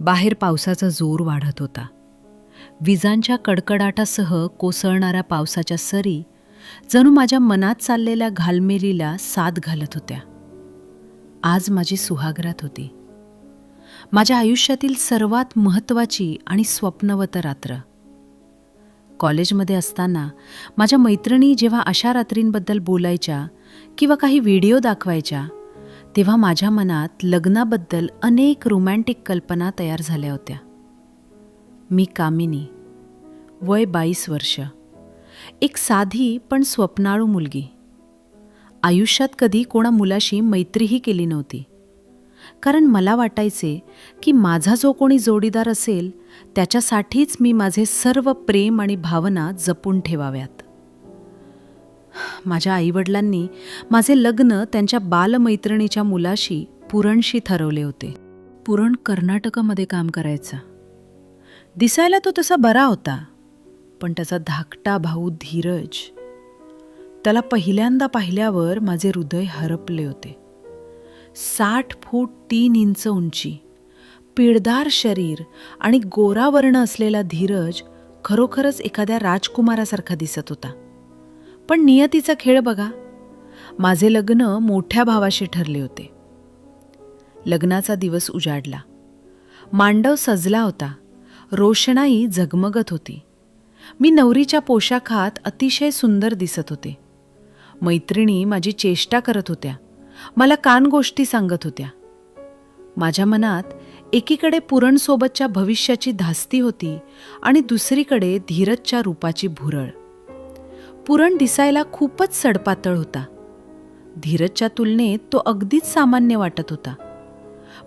बाहेर पावसाचा जोर वाढत होता. विजांच्या कडकडाटासह कोसळणाऱ्या पावसाच्या सरी जणू माझ्या मनात चाललेल्या घालमेलीला साथ घालत होत्या. आज माझी सुहागरात होती. माझ्या आयुष्यातील सर्वात महत्त्वाची आणि स्वप्नवत रात्र. कॉलेजमध्ये असताना माझ्या मैत्रिणी जेव्हा अशा रात्रींबद्दल बोलायच्या किंवा काही व्हिडिओ दाखवायच्या तेव्हा माझ्या मनात लग्नाबद्दल अनेक रोमॅन्टिक कल्पना तयार झाल्या होत्या. मी कामिनी वय बाईस वर्ष. एक साधी पण स्वप्नाळू मुलगी. आयुष्यात कधी कोणा मुलाशी मैत्रीही केली नव्हती. कारण मला वाटायचे की माझा जो कोणी जोडीदार असेल त्याच्यासाठीच मी माझे सर्व प्रेम आणि भावना जपून ठेवाव्यात. माझ्या आईवडिलांनी माझे लग्न त्यांच्या बालमैत्रिणीच्या मुलाशी पुरणशी ठरवले होते. पुरण कर्नाटकामध्ये काम करायचा. दिसायला तो तसा बरा होता पण त्याचा धाकटा भाऊ धीरज त्याला पहिल्यांदा पाहिल्यावर माझे हृदय हरपले होते. साठ फूट तीन इंच उंची पिळदार शरीर आणि गोरावर्ण असलेला धीरज खरोखरच एखाद्या राजकुमारासारखा दिसत होता. पण नियतीचा खेळ बघा. माझे लग्न मोठ्या भावाशी ठरले होते. लग्नाचा दिवस उजाडला. मांडव सजला होता. रोषणाई झगमगत होती. मी नवरीच्या पोशाखात अतिशय सुंदर दिसत होते. मैत्रिणी माझी चेष्टा करत होत्या. मला कान गोष्टी सांगत होत्या. माझ्या मनात एकीकडे पुरणसोबतच्या भविष्याची धास्ती होती आणि दुसरीकडे धीरजच्या रूपाची भुरळ. पुरण दिसायला खूपच सडपातळ होता. धीरजच्या तुलनेत तो अगदीच सामान्य वाटत होता.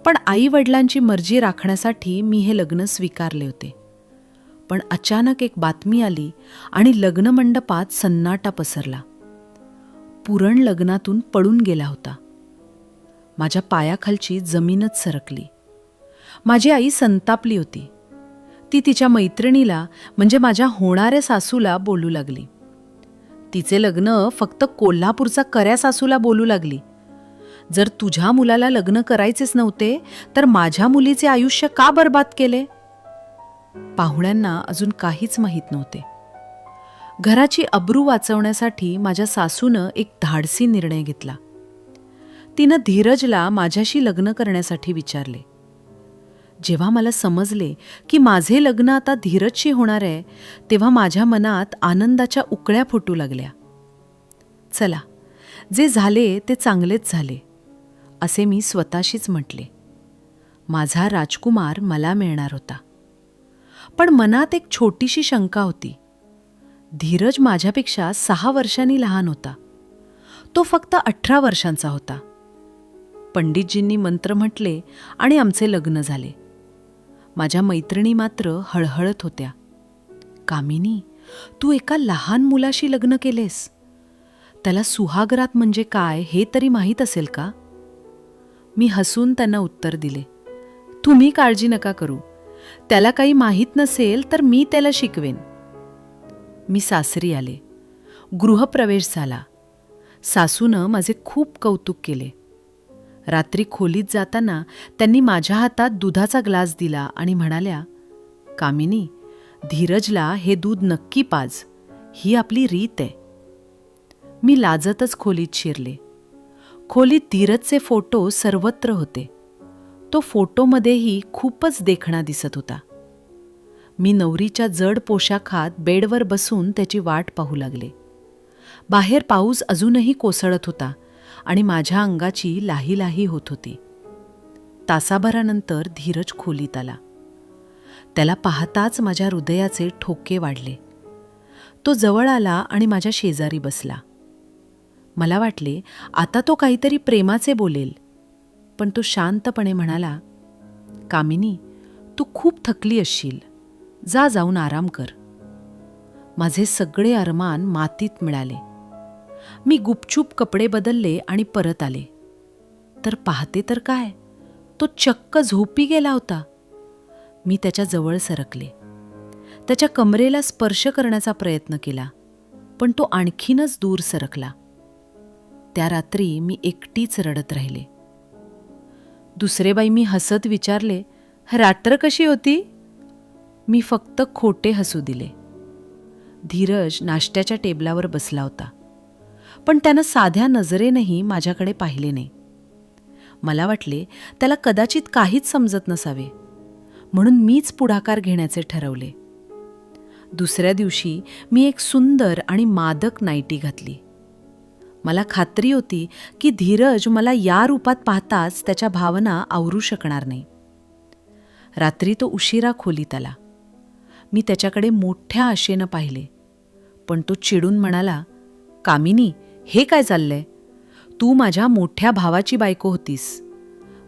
पण आई वडिलांची मर्जी राखण्यासाठी मी हे लग्न स्वीकारले होते. पण अचानक एक बातमी आली आणि लग्नमंडपात सन्नाटा पसरला. पुरण लग्नातून पळून गेला होता. माझ्या पायाखालची जमीनच सरकली. माझी आई संतापली होती. ती तिच्या मैत्रिणीला म्हणजे माझ्या होणाऱ्या सासूला बोलू लागली. तिचे लग्न फक्त कोल्हापूरचा कर्या सासूला बोलू लागली. जर तुझ्या मुलाला लग्न करायचेच नव्हते तर माझ्या मुलीचे आयुष्य का बर्बाद केले? पाहुण्यांना अजून काहीच माहीत नव्हते. घराची अब्रू वाचवण्यासाठी माझ्या सासूनं एक धाडसी निर्णय घेतला. तिनं धीरजला माझ्याशी लग्न करण्यासाठी विचारले. जेव्हा मला समजले की माझे लग्न आता धीरजशी होणार आहे तेव्हा माझ्या मनात आनंदाच्या उकळ्या फुटू लागल्या. चला जे झाले ते चांगलेच झाले असे मी स्वतःशीच म्हटले. माझा राजकुमार मला मिळणार होता. पण मनात एक छोटीशी शंका होती. धीरज माझ्यापेक्षा सहा वर्षांनी लहान होता. तो फक्त अठरा वर्षांचा होता. पंडितजींनी मंत्र म्हटले आणि आमचे लग्न झाले. माझ्या मैत्रिणी मात्र हळहळत होत्या. कामिनी तू एका लहान मुलाशी लग्न केलेस. त्याला सुहागरात म्हणजे काय हे तरी माहीत असेल का? मी हसून त्यांना उत्तर दिले तुम्ही काळजी नका करू. त्याला काही माहीत नसेल तर मी त्याला शिकवेन. मी सासरी आले. गृहप्रवेश झाला. सासूनं माझे खूप कौतुक केले. रात्री खोलीत जाताना त्यांनी माझ्या हातात दुधाचा ग्लास दिला आणि म्हणाल्या कामिनी धीरजला हे दूध नक्की पाज. ही आपली रीत आहे. मी लाजतच खोलीत शिरले. खोलीत धीरजचे फोटो सर्वत्र होते. तो फोटोमध्येही खूपच देखणा दिसत होता. मी नवरीच्या जड पोशाखात बेडवर बसून त्याची वाट पाहू लागले. बाहेर पाऊस अजूनही कोसळत होता. आणि माझ्या अंगाची लाही लाही होत होती. तासाभरानंतर धीरज खोलीत आला. त्याला पाहताच माझ्या हृदयाचे ठोके वाढले. तो जवळ आला आणि माझ्या शेजारी बसला. मला वाटले आता तो काहीतरी प्रेमाचे बोलेल. पण तो शांतपणे म्हणाला कामिनी तू खूप थकली असशील. जा जाऊन आराम कर. माझे सगळे अरमान मातीत मिळाले. मी गुपचूप कपडे बदलले आणि परत आले. तर पाहते तर काय? तो चक्क झोपी गेला होता. मी त्याच्याजवळ सरकले. त्याच्या कमरेला स्पर्श करण्याचा प्रयत्न केला पण तो आणखीनच दूर सरकला. त्या रात्री मी एकटीच रडत राहिले. दुसरे बाई मी हसत विचारले रात्र कशी होती? मी फक्त खोटे हसू दिले. धीरज नाश्त्याच्या टेबलावर बसला होता. पण त्यानं साध्या नजरेनंही माझ्याकडे पाहिले नाही. मला वाटले त्याला कदाचित काहीच समजत नसावे. म्हणून मीच पुढाकार घेण्याचे ठरवले. दुसऱ्या दिवशी मी एक सुंदर आणि मादक नाईटी घातली. मला खात्री होती की धीरज मला या रूपात पाहताच त्याच्या भावना आवरू शकणार नाही. रात्री तो उशिरा खोलीत आला. मी त्याच्याकडे मोठ्या आशेनं पाहिले. पण तो चिडून म्हणाला कामिनी हे काय चाललंय? तू माझ्या मोठ्या भावाची बायको होतीस.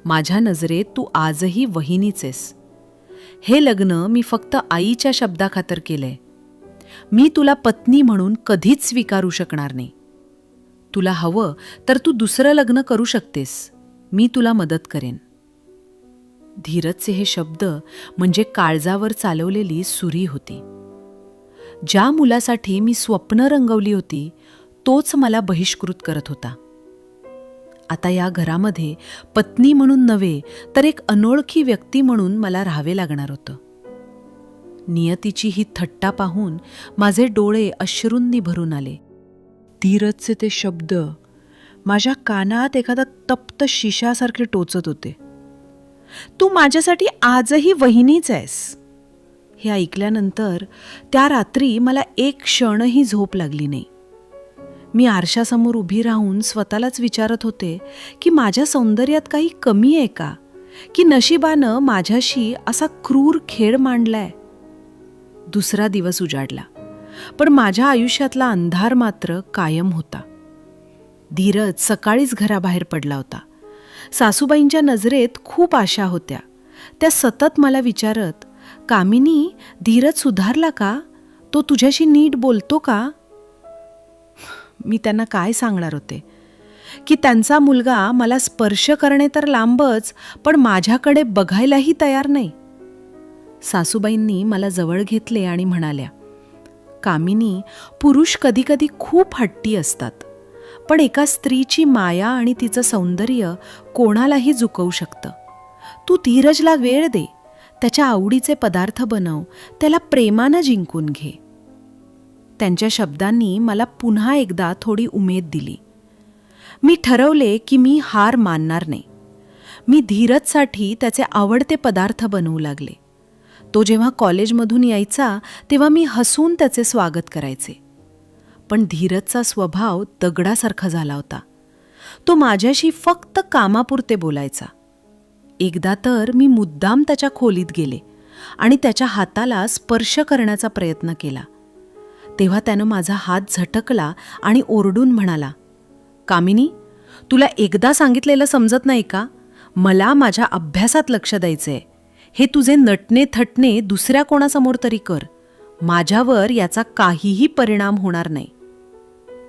माझ्या नजरेत तू आजही वहिनीच आहेस. हे लग्न मी फक्त आईच्या शब्दाखातर केलंय. मी तुला पत्नी म्हणून कधीच स्वीकारू शकणार नाही. तुला हवं तर तू दुसरं लग्न करू शकतेस. मी तुला मदत करेन. धीरजचे हे शब्द म्हणजे काळजावर चालवलेली सुरी होती. ज्या मुलासाठी मी स्वप्न रंगवली होती तोच मला बहिष्कृत करत होता. आता या घरामध्ये पत्नी म्हणून नव्हे तर एक अनोळखी व्यक्ती म्हणून मला राहावे लागणार होतं. नियतीची ही थट्टा पाहून माझे डोळे अश्रूंनी भरून आले. धीरजचे ते शब्द माझ्या कानात एखादा तप्त शिशासारखे टोचत होते. तू माझ्यासाठी आजही वहिनीच आहेस. हे ऐकल्यानंतर त्या रात्री मला एक क्षणही झोप लागली नाही. मी आरशासमोर उभी राहून स्वतःलाच विचारत होते की माझ्या सौंदर्यात काही कमी आहे का? की नशिबानं माझ्याशी असा क्रूर खेळ मांडलाय? दुसरा दिवस उजाडला पण माझ्या आयुष्यातला अंधार मात्र कायम होता. धीरज सकाळीच घराबाहेर पडला होता. सासूबाईंच्या नजरेत खूप आशा होत्या. त्या सतत मला विचारत कामिनी धीरज सुधारला का? तो तुझ्याशी नीट बोलतो का? मी त्यांना काय सांगणार होते? की त्यांचा मुलगा मला स्पर्श करणे तर लांबच पण माझ्याकडे बघायलाही तयार नाही. सासूबाईंनी मला जवळ घेतले आणि म्हणाल्या कामिनी पुरुष कधीकधी खूप हट्टी असतात पण एका स्त्रीची माया आणि तिचं सौंदर्य कोणालाही झुकवू शकतं. तू धीरजला वेळ दे त्याच्या आवडीचे पदार्थ बनव त्याला प्रेमानं जिंकून घे. त्यांच्या शब्दांनी मला पुन्हा एकदा थोडी उमेद दिली. मी ठरवले की मी हार मानणार नाही. मी धीरजसाठी त्याचे आवडते पदार्थ बनवू लागले. तो जेव्हा कॉलेजमधून यायचा तेव्हा मी हसून त्याचे स्वागत करायचे. पण धीरजचा स्वभाव दगडासारखा झाला होता. तो माझ्याशी फक्त कामापुरते बोलायचा. एकदा तर मी मुद्दाम त्याच्या खोलीत गेले आणि त्याच्या हाताला स्पर्श करण्याचा प्रयत्न केला. तेव्हा त्यानं माझा हात झटकला आणि ओरडून म्हणाला कामिनी तुला एकदा सांगितलेलं समजत नाही का? मला माझ्या अभ्यासात लक्ष द्यायचंय. हे तुझे नटणे थटणे दुसऱ्या कोणासमोर तरी कर. माझ्यावर याचा काहीही परिणाम होणार नाही.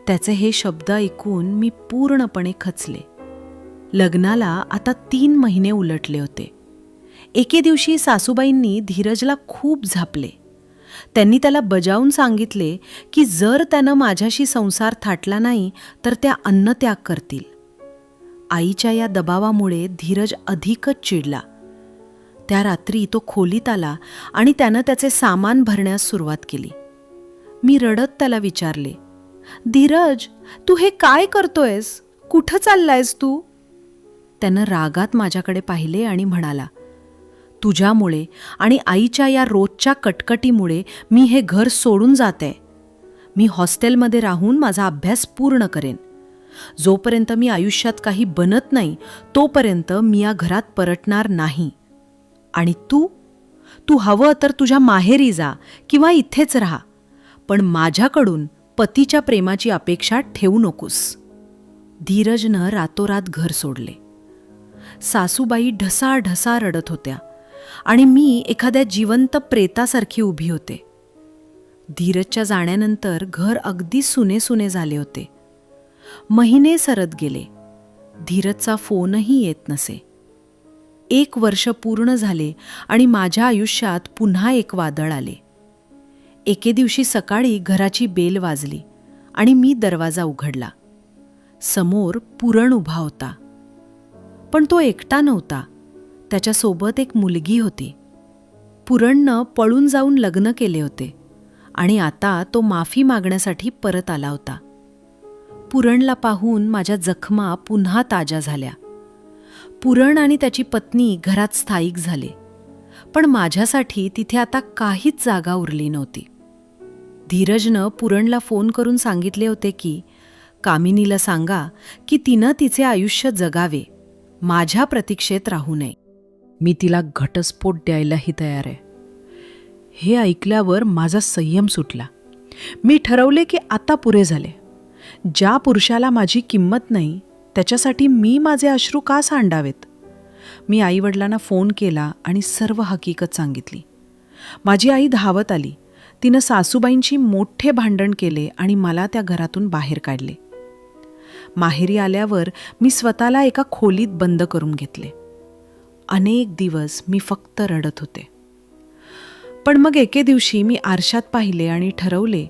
त्याचे हे शब्द ऐकून मी पूर्णपणे खचले. लग्नाला आता तीन महिने उलटले होते. एके दिवशी सासूबाईंनी धीरजला खूप झापले. त्यांनी त्याला बजावून सांगितले की जर त्यानं माझ्याशी संसार थाटला नाही तर त्या अन्नत्याग करतील. आईच्या या दबावामुळे धीरज अधिकच चिडला. त्या रात्री तो खोलीत आला आणि त्यानं त्याचे सामान भरण्यास सुरुवात केली. मी रडत त्याला विचारले धीरज तू हे काय करतोयस? कुठं चाललायस तू? त्यानं रागात माझ्याकडे पाहिले आणि म्हणाला तुझ्यामुळे आणि आईच्या या रोजच्या कटकटीमुळे मी हे घर सोडून जाते. मी हॉस्टेलमध्ये राहून माझा अभ्यास पूर्ण करेन. जोपर्यंत मी आयुष्यात काही बनत नाही तोपर्यंत मी या घरात परतणार नाही. आणि तू? तू हवं तर तुझ्या माहेरी जा किंवा इथेच राहा. पण माझ्याकडून पतीच्या प्रेमाची अपेक्षा ठेवू नकोस. धीरजनं रातोरात घर सोडले. सासूबाई ढसाढसा रडत होत्या. आणि मी एखाद्या जिवंत प्रेतासारखी उभी होते. धीरजच्या जाण्यानंतर घर अगदी सुने सुने झाले होते. महिने सरत गेले. धीरजचा फोनही येत नसे. एक वर्ष पूर्ण झाले आणि माझ्या आयुष्यात पुन्हा एक वादळ आले. एके दिवशी सकाळी घराची बेल वाजली आणि मी दरवाजा उघडला. समोर पुरण उभा होता. पण तो एकटा नव्हता. त्याच्यासोबत एक मुलगी होती. पुरणनं पळून जाऊन लग्न केले होते आणि आता तो माफी मागण्यासाठी परत आला होता. पुरणला पाहून माझ्या जखमा पुन्हा ताज्या झाल्या. पुरण आणि त्याची पत्नी घरात स्थायिक झाले पण माझ्यासाठी तिथे आता काहीच जागा उरली नव्हती. धीरजनं पुरणला फोन करून सांगितले होते की कामिनीला सांगा की तिनं तिचे आयुष्य जगावे माझ्या प्रतीक्षेत राहू नये. मी तिला घटस्फोट द्यायलाही तयार आहे. हे ऐकल्यावर माझा संयम सुटला. मी ठरवले की आता पुरे झाले. ज्या पुरुषाला माझी किंमत नाही त्याच्यासाठी मी माझे अश्रू का सांडावेत? मी आईवडिलांना फोन केला आणि सर्व हकीकत सांगितली. माझी आई धावत आली. तिनं सासूबाईंशी मोठे भांडण केले आणि मला त्या घरातून बाहेर काढले. माहेरी आल्यावर मी स्वतःला एका खोलीत बंद करून घेतले. अनेक दिवस मी फक्त रडत होते. पण मग एके दिवशी मी आरशात पाहिले आणि ठरवले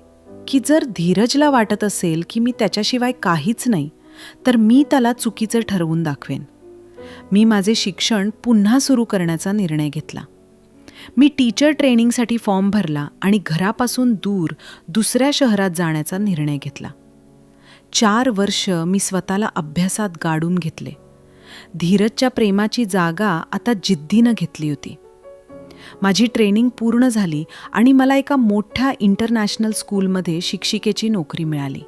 की जर धीरजला वाटत असेल की मी त्याच्याशिवाय काहीच नाही तर मी त्याला चुकीचं ठरवून दाखवेन. मी माझे शिक्षण पुन्हा सुरू करण्याचा निर्णय घेतला. मी टीचर ट्रेनिंगसाठी फॉर्म भरला आणि घरापासून दूर दुसऱ्या शहरात जाण्याचा निर्णय घेतला. चार वर्ष मी स्वतःला अभ्यासात गाडून घेतले. धीरजच्या प्रेमाची जागा आता जिद्दीनं घेतली होती. माझी ट्रेनिंग पूर्ण झाली आणि मला एका मोठ्या इंटरनॅशनल स्कूलमध्ये शिक्षिकेची नोकरी मिळाली.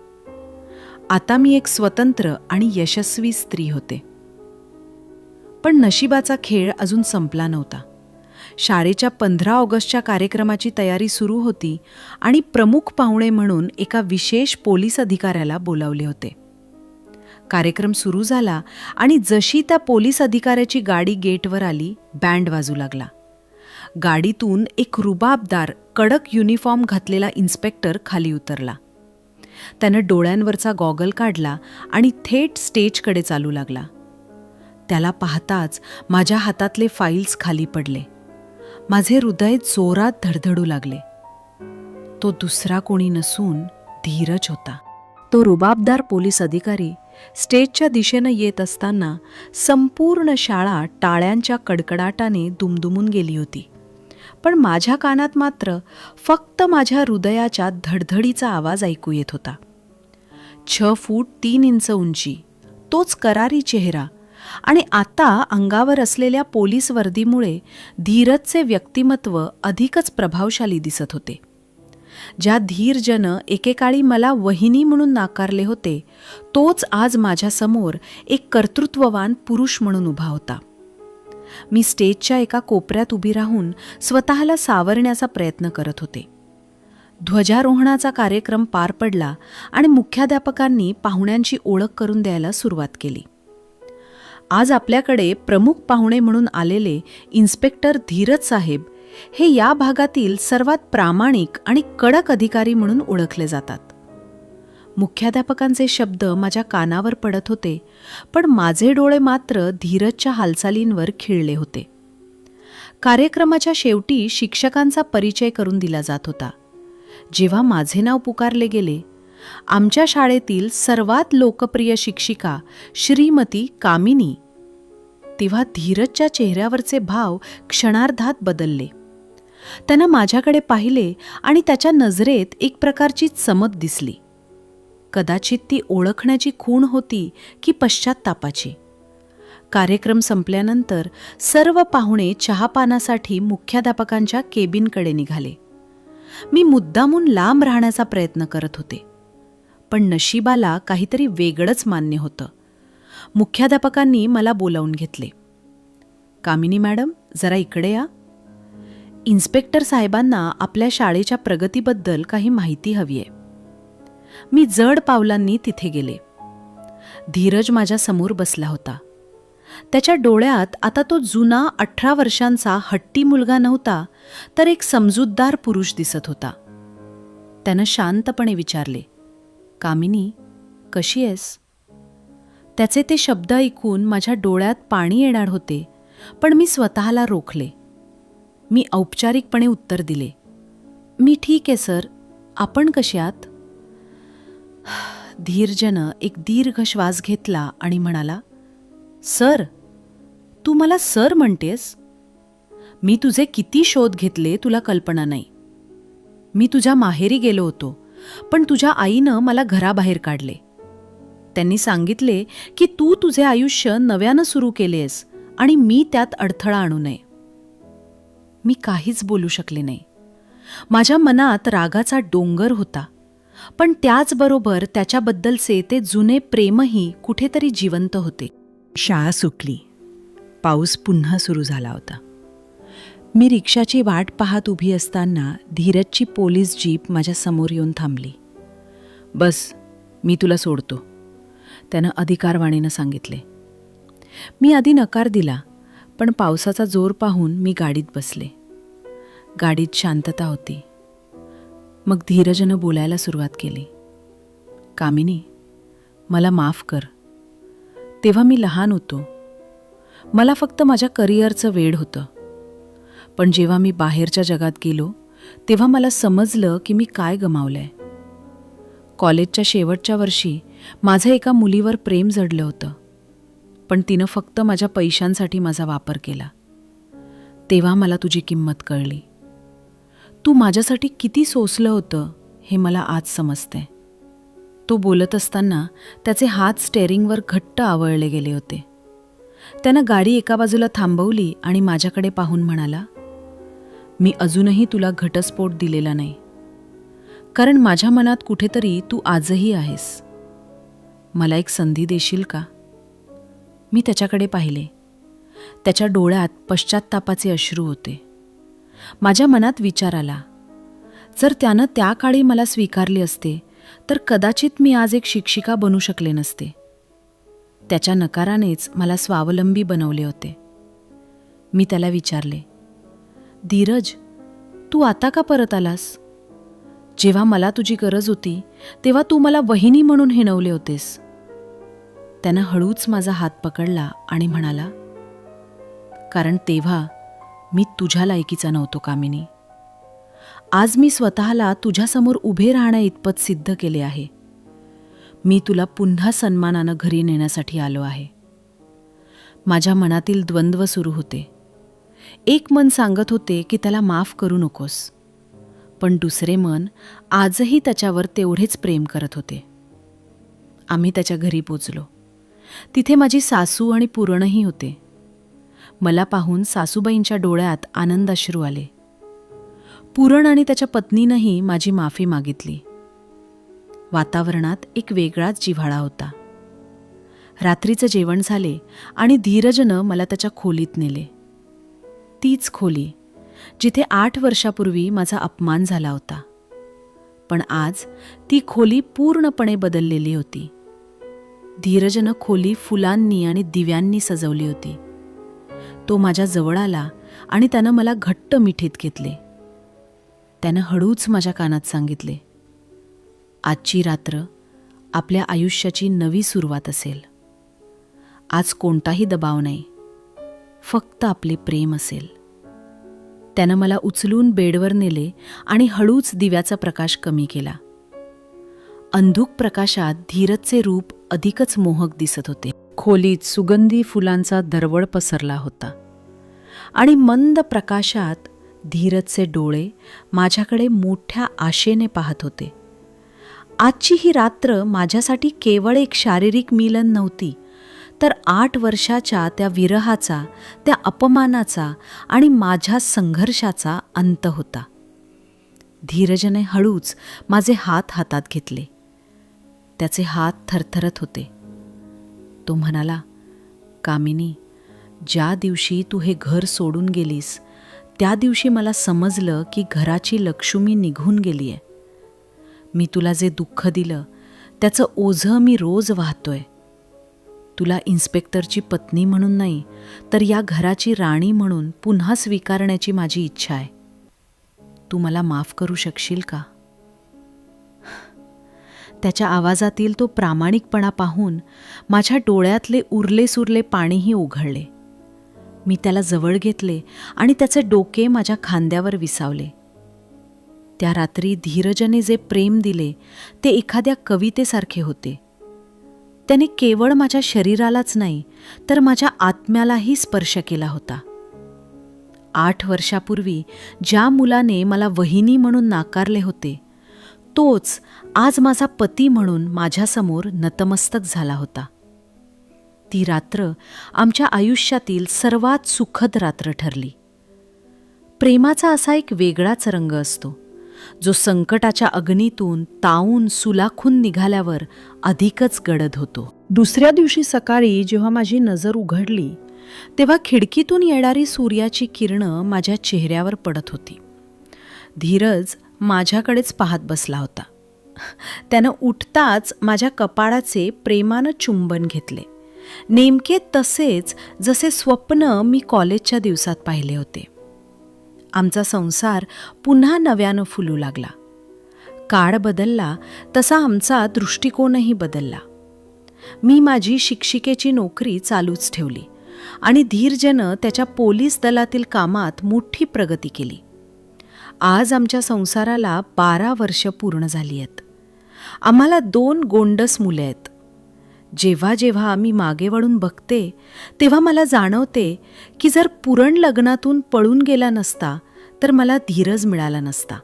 आता मी एक स्वतंत्र आणि यशस्वी स्त्री होते. पण नशिबाचा खेळ अजून संपला नव्हता. शाळेच्या पंधरा ऑगस्टच्या कार्यक्रमाची तयारी सुरू होती आणि प्रमुख पाहुणे म्हणून एका विशेष पोलीस अधिकाऱ्याला बोलावले होते. कार्यक्रम सुरू झाला आणि जशी त्या पोलीस अधिकाऱ्याची गाडी गेटवर आली बँड वाजू लागला. गाडीतून एक रुबाबदार कडक युनिफॉर्म घातलेला इन्स्पेक्टर खाली उतरला. त्यानं डोळ्यांवरचा गॉगल काढला आणि थेट स्टेजकडे चालू लागला. त्याला पाहताच माझ्या हातातले फाईल्स खाली पडले. माझे हृदय जोरात धडधडू लागले. तो दुसरा कोणी नसून धीरज होता. तो रुबाबदार पोलीस अधिकारी स्टेजच्या दिशेनं येत असताना संपूर्ण शाळा टाळ्यांच्या कडकडाटाने दुमदुमून गेली होती. पण माझ्या कानात मात्र फक्त माझ्या हृदयाच्या धडधडीचा आवाज ऐकू येत होता. छ फूट तीन इंच उंची तोच करारी चेहरा आणि आता अंगावर असलेल्या पोलीस वर्दीमुळे धीरजचे व्यक्तिमत्व अधिकच प्रभावशाली दिसत होते. ज्या धीरजनं एकेकाळी मला वहिनी म्हणून नाकारले होते तोच आज माझ्यासमोर एक कर्तृत्ववान पुरुष म्हणून उभा होता. मी स्टेजच्या एका कोपऱ्यात उभी राहून स्वतःला सावरण्याचा प्रयत्न करत होते. ध्वजारोहणाचा कार्यक्रम पार पडला आणि मुख्याध्यापकांनी पाहुण्यांची ओळख करून द्यायला सुरुवात केली. आज आपल्याकडे प्रमुख पाहुणे म्हणून आलेले इन्स्पेक्टर धीरज साहेब हे या भागातील सर्वात प्रामाणिक आणि कडक अधिकारी म्हणून ओळखले जातात. मुख्याध्यापकांचे शब्द माझ्या कानावर पडत होते पण माझे डोळे मात्र धीरजच्या हालचालींवर खिळले होते. कार्यक्रमाच्या शेवटी शिक्षकांचा परिचय करून दिला जात होता. जेव्हा माझे नाव पुकारले गेले आमच्या शाळेतील सर्वात लोकप्रिय शिक्षिका श्रीमती कामिनी. तेव्हा धीरजच्या चेहऱ्यावरचे भाव क्षणार्धात बदलले. त्यानं माझ्याकडे पाहिले आणि त्याच्या नजरेत एक प्रकारची चमक दिसली. कदाचित ती ओळखण्याची खूण होती की पश्चात्तापाची. कार्यक्रम संपल्यानंतर सर्व पाहुणे चहापानासाठी मुख्याध्यापकांच्या केबिनकडे निघाले. मी मुद्दामून लांब राहण्याचा प्रयत्न करत होते. पण नशिबाला काहीतरी वेगळंच मान्य होतं. मुख्याध्यापकांनी मला बोलावून घेतले. कामिनी मॅडम जरा इकडे या. इन्स्पेक्टर साहेबांना आपल्या शाळेच्या प्रगतीबद्दल काही माहिती हवी आहे मी जड पावलांनी तिथे गेले. धीरज माझ्यासमोर बसला होता. त्याच्या डोळ्यात आता तो जुना अठरा वर्षांचा हट्टी मुलगा नव्हता तर एक समजूतदार पुरुष दिसत होता. त्यानं शांतपणे विचारले कामिनी कशी आहेस? त्याचे ते शब्द ऐकून माझ्या डोळ्यात पाणी येणार होते पण मी स्वतःला रोखले. मी औपचारिकपणे उत्तर दिले. मी ठीक आहे सर. आपण कशी आहात? धीरजनं एक दीर्घ श्वास घेतला आणि म्हणाला सर तू मला सर म्हणतेस? मी तुझे किती शोध घेतले तुला कल्पना नाही. मी तुझ्या माहेरी गेलो होतो पण तुझ्या आईनं मला घराबाहेर काढले. त्यांनी सांगितले की तू तुझे आयुष्य नव्यानं सुरू केलेस आणि मी त्यात अडथळा आणू नये. मी काहीच बोलू शकले नाही. माझ्या मनात रागाचा डोंगर होता. पण त्याचबरोबर त्याच्याबद्दलचे ते जुने प्रेमही कुठेतरी जिवंत होते. शाळा सुटली. पाऊस पुन्हा सुरू झाला होता. मी रिक्षाची वाट पाहत उभी असताना धीरजची पोलीस जीप माझ्यासमोर येऊन थांबली. बस मी तुला सोडतो. त्यानं अधिकारवाणीनं सांगितले. मी आधी नकार दिला. पण पावसाचा जोर पाहून मी गाडीत बसले. गाडीत शांतता होती. मग धीरजनं बोलायला सुरुवात केली. कामिनी मला माफ कर. तेव्हा मी लहान होतो. मला फक्त माझ्या करिअरचं वेड होतं. पण जेव्हा मी बाहेरच्या जगात गेलो तेव्हा मला समजलं की मी काय गमावलंय. कॉलेजच्या शेवटच्या वर्षी माझं एका मुलीवर प्रेम जडलं होतं. पण तिनं फक्त माझ्या पैशांसाठी माझा वापर केला. तेव्हा मला तुझी किंमत कळली. तू माझ्यासाठी किती सोसलं होतं हे मला आज समजते. तो बोलत असताना त्याचे हात स्टेअरिंगवर घट्ट आवळले गेले होते. त्यानं गाडी एका बाजूला थांबवली आणि माझ्याकडे पाहून म्हणाला मी अजूनही तुला घटस्फोट दिलेला नाही. कारण माझ्या मनात कुठेतरी तू आजही आहेस. मला एक संधी देशील का? मी त्याच्याकडे पाहिले. त्याच्या डोळ्यात पश्चात्तापाचे अश्रू होते. माझ्या मनात विचार आला. जर त्यानं त्या काळी मला स्वीकारले असते तर कदाचित मी आज एक शिक्षिका बनू शकले नसते. त्याच्या नकारानेच मला स्वावलंबी बनवले होते. मी त्याला विचारले धीरज तू आता का परत आलास? जेव्हा मला तुझी गरज होती तेव्हा तू मला वहिनी म्हणून हिणवले होतेस. त्यानं हळूच माझा हात पकडला आणि म्हणाला कारण तेव्हा मी तुझ्या लायकीचा नव्हतो कामिनी. आज मी स्वतःला तुझ्यासमोर उभे राहण्या इतपत सिद्ध केले आहे. मी तुला पुन्हा सन्मानानं घरी नेण्यासाठी आलो आहे. माझ्या मनातील द्वंद्व सुरू होते. एक मन सांगत होते की त्याला माफ करू नकोस पण दुसरे मन आजही त्याच्यावर तेवढेच प्रेम करत होते. आम्ही त्याच्या घरी पोचलो. तिथे माझी सासू आणि पुरणही होते. मला पाहून सासूबाईंच्या डोळ्यात आनंदाश्रू आले. पुरण आणि त्याच्या पत्नीनंही माझी माफी मागितली. वातावरणात एक वेगळाच जिव्हाळा होता. रात्रीचं जेवण झाले आणि धीरजनं मला त्याच्या खोलीत नेले. तीच खोली जिथे आठ वर्षापूर्वी माझा अपमान झाला होता. पण आज ती खोली पूर्णपणे बदललेली होती. धीरजनं खोली फुलांनी आणि दिव्यांनी सजवली होती. तो माझ्या जवळ आला आणि त्यानं मला घट्ट मिठीत घेतले. त्यानं हळूच माझ्या कानात सांगितले आजची रात्र आपल्या आयुष्याची नवी सुरुवात असेल. आज कोणताही दबाव नाही. फक्त आपले प्रेम असेल. त्यानं मला उचलून बेडवर नेले आणि हळूच दिव्याचा प्रकाश कमी केला. अंधुक प्रकाशात धीरजचे रूप अधिकच मोहक दिसत होते. खोलीत सुगंधी फुलांचा दरवळ पसरला होता. आणि मंद प्रकाशात धीरजचे डोळे माझ्याकडे मोठ्या आशेने पाहत होते. आजची ही रात्र माझ्यासाठी केवळ एक शारीरिक मिलन नव्हती तर आठ वर्षाच्या त्या विरहाचा त्या अपमानाचा आणि माझ्या संघर्षाचा अंत होता. धीरजने हळूच माझे हात हातात घेतले. त्याचे हात थरथरत होते. तो म्हणाला कामिनी ज्या दिवशी तू हे घर सोडून गेलीस त्या दिवशी मला समजलं की घराची लक्ष्मी निघून गेली आहे मी तुला जे दुःख दिलं त्याचं ओझं मी रोज वाहतोय. तुला इन्स्पेक्टरची पत्नी म्हणून नाही तर या घराची राणी म्हणून पुन्हा स्वीकारण्याची माझी इच्छा आहे. तू मला माफ करू शकशील का? त्याच्या आवाजातील तो प्रामाणिकपणा पाहून माझ्या डोळ्यातले उरले सुरले पाणीही उघडले. मी त्याला जवळ घेतले आणि त्याचे डोके माझ्या खांद्यावर विसावले. त्या रात्री धीरजने जे प्रेम दिले ते एखाद्या कवितेसारखे होते. त्याने केवळ माझ्या शरीरालाच नाही तर माझ्या आत्म्यालाही स्पर्श केला होता. आठ वर्षापूर्वी ज्या मुलाने मला वहिनी म्हणून नाकारले होते तोच आज माझा पती म्हणून माझ्यासमोर नतमस्तक झाला होता. ती रात्र आमच्या आयुष्यातील सर्वात सुखद रात्र ठरली. प्रेमाचा असा एक वेगळाच रंग असतो जो संकटाच्या अग्नीतून तावून सुलाखून निघाल्यावर अधिकच गडद होतो. दुसऱ्या दिवशी सकाळी जेव्हा माझी नजर उघडली तेव्हा खिडकीतून येणारी सूर्याची किरणं माझ्या चेहऱ्यावर पडत होती. धीरज माझ्याकडेच पाहत बसला होता. त्यानं उठताच माझ्या कपाळाचे प्रेमानं चुंबन घेतले. नेमके तसेच जसे स्वप्न मी कॉलेजच्या दिवसात पाहिले होते. आमचा संसार पुन्हा नव्यानं फुलू लागला. काळ बदलला तसा आमचा दृष्टिकोनही बदलला. मी माझी शिक्षिकेची नोकरी चालूच ठेवली आणि धीरजनं त्याच्या पोलीस दलातील कामात मोठी प्रगती केली. आज आमच्या संसाराला बारा वर्ष पूर्ण झाली आहेत. आम्हाला दोन गोंडस मुले आहेत. जेव्हा जेव्हा मी मागे वळून बघते तेव्हा मला जाणवते की जर पुरण लग्नातून पळून गेला नसता तर मला धीरज मिळाला नसता.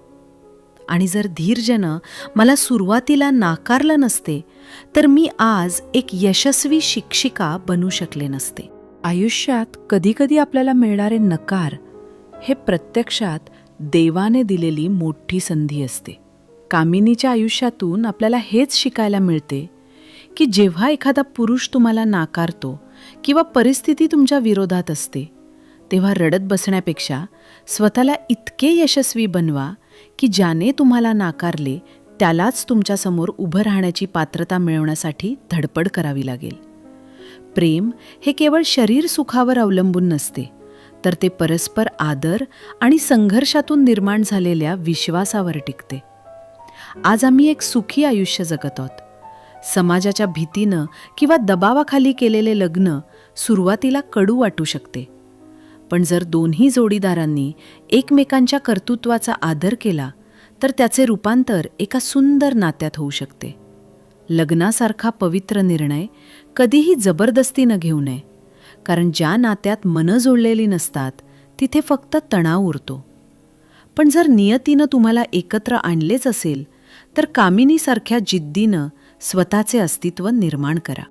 आणि जर धीरजनं मला सुरुवातीला नाकारलं नसते तर मी आज एक यशस्वी शिक्षिका बनू शकले नसते. आयुष्यात कधीकधी आपल्याला मिळणारे नकार हे प्रत्यक्षात देवाने दिलेली मोठी संधी असते. कामिनीच्या आयुष्यातून आपल्याला हेच शिकायला मिळते की जेव्हा एखादा पुरुष तुम्हाला नाकारतो किंवा परिस्थिती तुमच्या विरोधात असते तेव्हा रडत बसण्यापेक्षा स्वतःला इतके यशस्वी बनवा की ज्याने तुम्हाला नाकारले त्यालाच तुमच्यासमोर उभं राहण्याची पात्रता मिळवण्यासाठी धडपड करावी लागेल. प्रेम हे केवळ शरीर सुखावर अवलंबून नसते तर ते परस्पर आदर आणि संघर्षातून निर्माण झालेल्या विश्वासावर टिकते. आज आम्ही एक सुखी आयुष्य जगत आहोत. समाजाच्या भीतीनं किंवा दबावाखाली केलेले लग्न सुरुवातीला कडू वाटू शकते. पण जर दोन्ही जोडीदारांनी एकमेकांच्या कर्तृत्वाचा आदर केला तर त्याचे रूपांतर एका सुंदर नात्यात होऊ शकते. लग्नासारखा पवित्र निर्णय कधीही जबरदस्तीनं घेऊ नये. कारण ज्या नात्यात मनं जोडलेली नसतात तिथे फक्त तणाव उरतो. पण जर नियतीनं तुम्हाला एकत्र आणलेच असेल तर कामिनीसारख्या जिद्दीनं स्वतःचे अस्तित्व निर्माण करा.